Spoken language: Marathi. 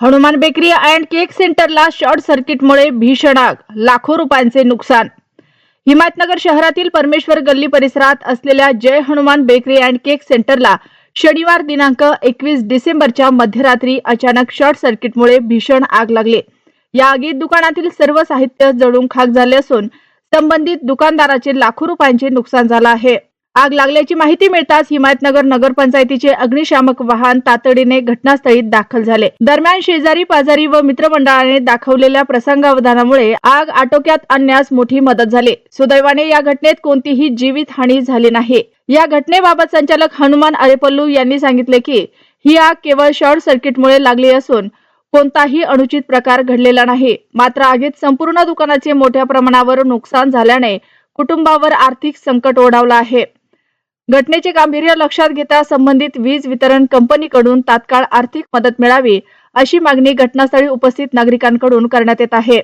हनुमान बेकरी अँड केक सेंटरला शॉर्ट सर्किटमुळे भीषण आग लाखो रुपयांचे नुकसान. हिमायतनगर शहरातील परमेश्वर गल्ली परिसरात असलेल्या Jai Hanuman bakery and cake सेंटरला शनिवार दिनांक एकवीस डिसेंबरच्या मध्यरात्री अचानक शॉर्ट सर्किटमुळे भीषण आग लागली. या आगीत दुकानातील सर्व साहित्य जळून खाक झाले असून संबंधित दुकानदाराचे लाखो रुपयांचे नुकसान झालं आहे. आग लागल्याची माहिती मिळताच हिमायतनगर नगरपंचायतीचे अग्निशामक वाहन तातडीने घटनास्थळी दाखल झाले. दरम्यान शेजारी पाजारी व मित्रमंडळाने दाखवलेल्या प्रसंगावधानामुळे आग आटोक्यात आणण्यास मोठी मदत झाली. सुदैवाने या घटनेत कोणतीही जीवित हानी झाली नाही. या घटनेबाबत संचालक हनुमान अरेपल्लू यांनी सांगितले की ही आग केवळ शॉर्ट सर्किटमुळे लागली असून कोणताही अनुचित प्रकार घडलेला नाही. मात्र आगीत संपूर्ण दुकानाचे मोठ्या प्रमाणावर नुकसान झाल्याने कुटुंबावर आर्थिक संकट ओढावलं आहे. घटनेचे गांभीर्य लक्षात घेता संबंधित वीज वितरण कंपनीकडून तात्काळ आर्थिक मदत मिळावी अशी मागणी घटनास्थळी उपस्थित नागरिकांकडून करण्यात येत आहे.